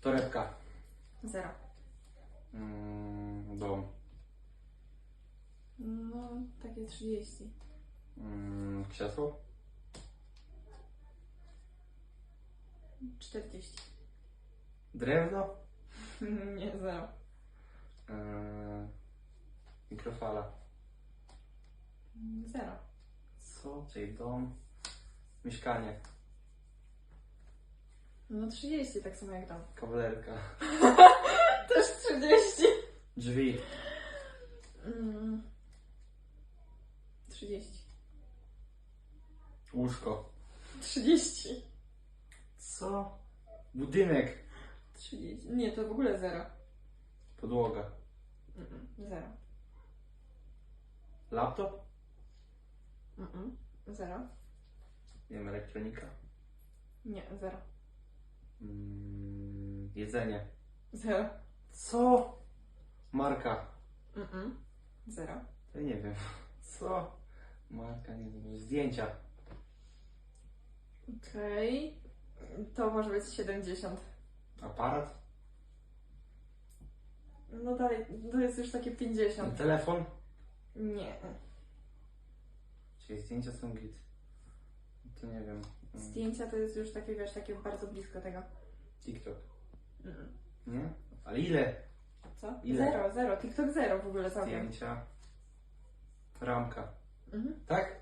Torebka. Zero. Mm, dom. No, takie 30. Mm, krzesło. 40. Drewno. Nie, zero. Yy, mikrofala. Zero. Co? Czyli dom. Mieszkanie. No 30, tak samo jak dom. Kawalerka. Też 30. Drzwi. Mm. 30. Łóżko. 30. Co? Budynek. 30. Nie, to w ogóle zero. Podłoga. Zero. Laptop? Zero. Nie wiem, elektronika. Nie, zero. Jedzenie. Zero. Co? Marka. Mm-mm. Zero. Ja nie wiem. Co? Marka, nie wiem. Zdjęcia. Okej. To może być 70. Aparat. No dalej, to jest już takie 50. Telefon. Nie. Czyli zdjęcia są git. To nie wiem. Mm, Zdjęcia to jest już takie, wiesz, takie bardzo blisko tego. TikTok. Nie? Ale ile? Co? Ile? Zero, zero. TikTok zero w ogóle całkiem. Zdjęcia. Ramka. Mhm. Tak?